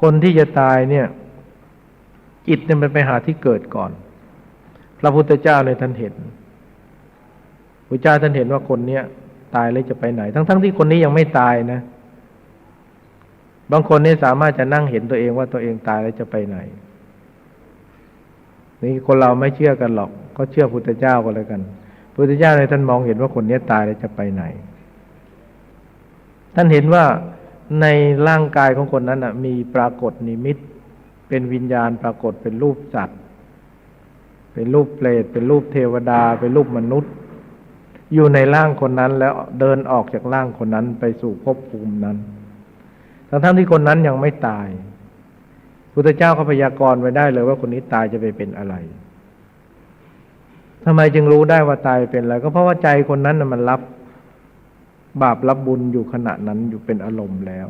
คนที่จะตายเนี่ย จิตเนี่ยมันไปหาที่เกิดก่อน พระพุทธเจ้าเนี่ยท่านเห็นพระเจ้าท่านเห็นว่าคนเนี้ยตายแล้วจะไปไหน ทั้งๆทที่คนนี้ยังไม่ตายนะ บางคนเนี่ยสามารถจะนั่งเห็นตัวเองว่าตัวเองตายแล้วจะไปไหน นี่คนเราไม่เชื่อกันหรอก ก็เชื่อพุทธเจ้าก็แล้วกันพุทธเจ้าเนี่ยท่านมองเห็นว่าคนนี้ตายแล้วจะไปไหน ท่านเห็นว่า ในร่างกายของคนนั้นนะมีปรากฏนิมิต เป็นวิญญาณปรากฏเป็นรูปสัตว์ เป็นรูปเปรตเป็นรูปเทวดา เป็นรูปมนุษย์ อยู่ในร่างคนนั้นแล้วเดินออกจากร่างคนนั้นไปสู่ภพภูมินั้นทั้งทั้งที่คนนั้นยังไม่ตายพุทธเจ้าก็พยากรณ์ไว้ได้เลยว่าคนนี้ตายจะไปเป็นอะไรทำไมจึงรู้ได้ว่าตายเป็นอะไรก็เพราะว่าใจคนนั้นมันรับ บาปรับบุญอยู่ขณะนั้นอยู่เป็นอารมณ์แล้ว